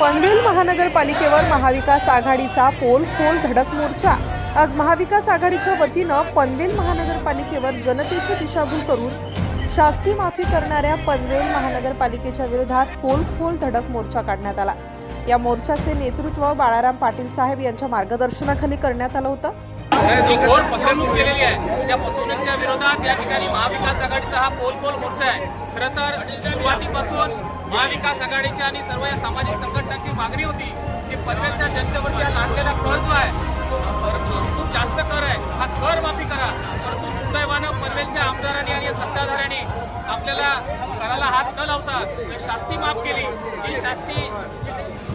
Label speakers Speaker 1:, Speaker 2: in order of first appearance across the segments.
Speaker 1: पनवेल महानगरपालिकेवर महाविकास आघाडीचा पोल खोल धडक मोर्चा. आज महाविकास आघाडीच्या वतीनं पनवेल महानगरपालिकेवर जनतेची दिशाभूल करून शास्ती माफी करणाऱ्या पनवेल महानगरपालिकेच्या विरोधात पोल खोल धडक मोर्चा काढण्यात आला. या मोर्चाचे नेतृत्व बाळाराम पाटील साहेब यांच्या मार्गदर्शनाखाली करण्यात आलं होतं.
Speaker 2: घोर फसवणूक केलेली आहे त्या फसवणुकीच्या विरोधात या ठिकाणी महाविकास आघाडीचा हा पोलखोल मोर्चा आहे. खरं तर सुरुवातीपासून महाविकास आघाडीची आणि सर्व या सामाजिक संघटनांची मागणी होती की पनवेलच्या जनतेवरती हा लादलेला कर जो आहे तो खूप जास्त कर आहे. हा कर माफी करा. परंतु दुर्दैवानं पनवेलच्या आमदारांनी आणि या सत्ताधाऱ्यांनी आपल्याला कराला हात न लावता जी शास्ती माफ केली जी शास्ती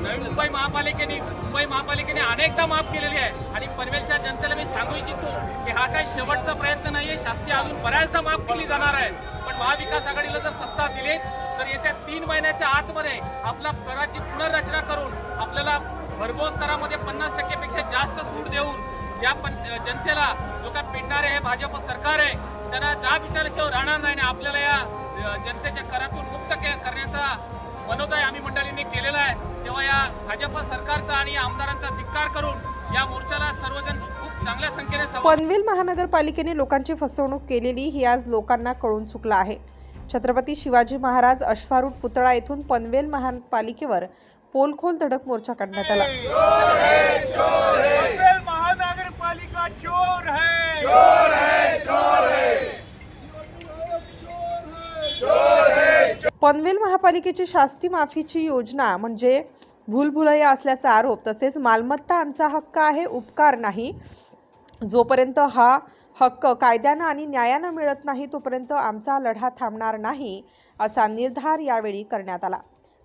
Speaker 2: नवी मुंबई महापालिकेने मुंबई महापालिकेने अनेकदा माफ केलेली आहे. आणि पनवेलच्या जनतेला मी सांगू इच्छितो की हा काही शेवटचा प्रयत्न नाही आहे शास्ती अजून बऱ्याचदा माफ केली जाणार आहे. पण महाविकास आघाडीला जर सत्ता दिलीत तर येत्या तीन महिन्याच्या आतमध्ये आपला कराची पुनर्रचना करून आपल्याला भरघोस करामध्ये पन्नास टक्केपेक्षा जास्त सूट देऊन या पण जनतेला जो काय पिडणारे हे भाजप सरकार आहे त्यांना जाब विचारल्याशिवाय राहणार नाही आणि आपल्याला या जनतेच्या करातून मुक्त करण्याचा मनोदय आम्ही मंडळींनी केलेला आहे. तेव्हा या भाजप सरकारचा आणि आमदारांचा धिक्कार करून या मोर्चाला सर्वजण
Speaker 1: पनवेल महानगरपालिकेने लोकांची फसवणूक केलेली ही आज लोकांना कळून चुकलं आहे. छत्रपती शिवाजी महाराज अश्वारूढ पुतळा येथून पनवेल महापालिकेवर पोलखोल धडक मोर्चा काढण्यात आला.
Speaker 3: पनवेल महानगरपालिका चोर है। चोर है चोर
Speaker 1: पनवेल महापालिकेची शास्ती माफीची योजना म्हणजे भूलभुलैया असल्याचा आरोप तसेच मालमत्ता आमचा हक्क आहे उपकार नाही. जोपर्यंत हा हक्क कायद्यानं आणि न्यायानं मिळत नाही तोपर्यंत आमचा लढा थांबणार नाही असा निर्धार यावेळी करण्यात आला.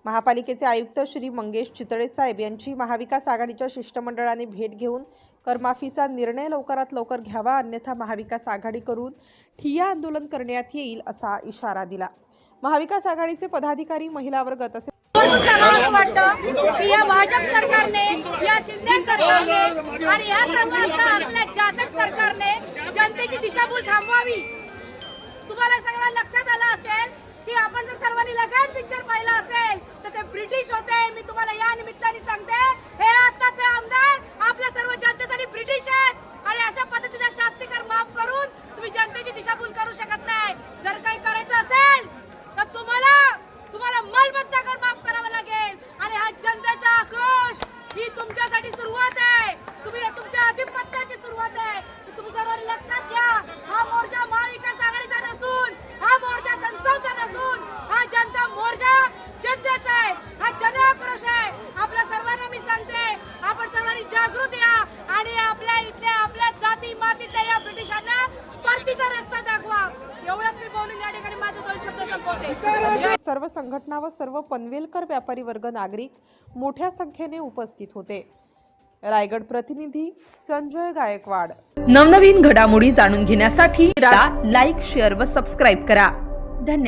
Speaker 1: महापालिकेचे आयुक्त श्री मंगेश चितळे साहेब यांची महाविकास आघाडीच्या शिष्टमंडळाने भेट घेऊन करमाफीचा निर्णय लवकरात लवकर घ्यावा अन्यथा महाविकास आघाडी करून ठिय्या आंदोलन करण्यात येईल असा इशारा दिला. महाविकास आघाडीचे पदाधिकारी महिला वर्ग तसेच
Speaker 4: वाटतं की या भाजप सरकारने या शिंदे सरकारने आणि या सर्वांना आपल्या जातक सरकारने जनतेची दिशाभूल थांबवावी. तुम्हाला सगळ्या लक्षात आलं असेल की आपण जर सर्वांनी लगान पिक्चर पाहिला असेल तर ते ब्रिटिश होते. मी तुम्हाला या निमित्ताने सांगते हे आताचे आमदार आपल्या सर्व जनतेसाठी ब्रिटिश आहेत आणि अशा पद्धतीचा शास्तीकर माफ करून तुम्ही जनतेची दिशाभूल करू शकत नाही जर काही करायचं असेल तर तुम्हाला तुम्हाला मालमत्ता कर माफ करावं लागेल आणि हा जनतेचा आक्रोश ही तुमच्यासाठी सुरुवात आहे तुम्ही तुमच्या आधिपत्याची सुरुवात आहे तर तुम्ही सर्वांनी लक्षात घ्या हा मोर्चा महाविकास आघाडीचा नसून हा मोर्चा संस्थांचा नसून हा जनता मोर्चा जनतेचा आहे हा जन आक्रोश आहे आपल्या सर्वांना मी सांगते आपण सर्वांनी जागृत या आणि आपल्या इथल्या आपल्या जाती मातीतल्या या ब्रिटिशांना परतीचा रस्ता दाखवा. एवढंच मी बोलून या ठिकाणी माझे दोन शब्द संपवते.
Speaker 1: सर्व संघटना व सर्व पनवेलकर व्यापारी वर्ग नागरिक मोठ्या संख्येने उपस्थित होते. रायगड प्रतिनिधी संजय गायकवाड.
Speaker 5: नवनवीन घडामोडी जाणून घेण्यासाठी लाईक शेअर व सबस्क्राईब करा. धन्यवाद.